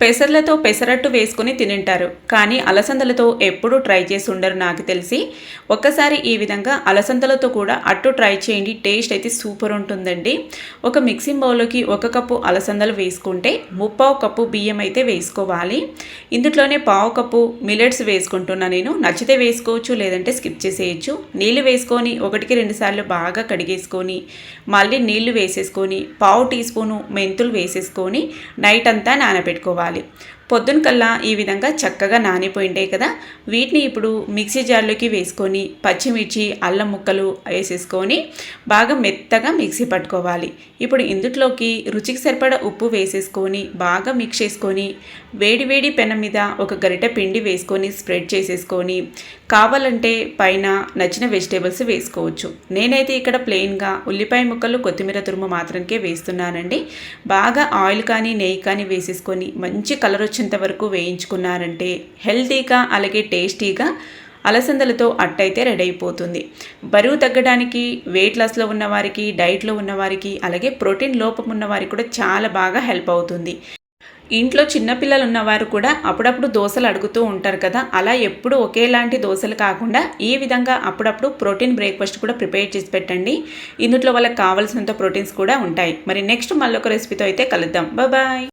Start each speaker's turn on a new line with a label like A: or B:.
A: పెసర్లతో పెసరట్టు వేసుకుని తినింటారు. కానీ అలసందలతో ఎప్పుడూ ట్రై చేసి ఉండరు నాకు తెలిసి. ఒక్కసారి ఈ విధంగా అలసందలతో కూడా అట్టు ట్రై చేయండి. టేస్ట్ అయితే సూపర్ ఉంటుందండి. ఒక మిక్సింగ్ బౌల్లోకి ఒక కప్పు అలసందలు వేసుకుంటే ముప్పావు కప్పు బియ్యం అయితే వేసుకోవాలి. ఇందులోనే పావు కప్పు మిలెట్స్ వేసుకుంటున్నా నేను. నచ్చితే వేసుకోవచ్చు లేదంటే స్కిప్ చేసేయచ్చు. నీళ్ళు వేసుకొని ఒకటికి రెండు సార్లు బాగా కడిగేసుకొని మళ్ళీ నీళ్ళు వేసేసుకొని పావు టీ స్పూను మెంతులు వేసేసుకొని నైట్ అంతా నానబెట్టుకోవాలి. detalhe. పొద్దున కల్లా ఈ విధంగా చక్కగా నానిపోయింటాయి కదా. వీటిని ఇప్పుడు మిక్సీ జార్లోకి వేసుకొని పచ్చిమిర్చి అల్లం ముక్కలు వేసేసుకొని బాగా మెత్తగా మిక్సీ పట్టుకోవాలి. ఇప్పుడు ఇందులోకి రుచికి సరిపడా ఉప్పు వేసేసుకొని బాగా మిక్స్ చేసుకొని వేడివేడి పెనం మీద ఒక గరిటె పిండి వేసుకొని స్ప్రెడ్ చేసేసుకొని కావాలంటే పైన నచ్చిన వెజిటేబుల్స్ వేసుకోవచ్చు. నేనైతే ఇక్కడ ప్లెయిన్గా ఉల్లిపాయ ముక్కలు కొత్తిమీర తురుము మాత్రమే వేస్తున్నానండి. బాగా ఆయిల్ కానీ నెయ్యి కానీ వేసేసుకొని మంచి కలర్ వచ్చేంత వరకు వేయించుకున్నారంటే హెల్తీగా అలాగే టేస్టీగా అలసందలతో అట్టయితే రెడీ అయిపోతుంది. బరువు తగ్గడానికి వెయిట్ లాస్లో ఉన్నవారికి డైట్లో ఉన్నవారికి అలాగే ప్రోటీన్ లోపం ఉన్నవారికి కూడా చాలా బాగా హెల్ప్ అవుతుంది. ఇంట్లో చిన్నపిల్లలు ఉన్నవారు కూడా అప్పుడప్పుడు దోశలు అడుగుతూ ఉంటారు కదా అలా ఎప్పుడు ఒకేలాంటి దోశలు కాకుండా ఈ విధంగా అప్పుడప్పుడు ప్రోటీన్ బ్రేక్ఫాస్ట్ కూడా ప్రిపేర్ చేసి పెట్టండి. ఇందులో వాళ్ళకి కావాల్సినంత ప్రోటీన్స్ కూడా ఉంటాయి. మరి నెక్స్ట్ మళ్ళొక రెసిపీతో అయితే కలుద్దాం. బాయ్.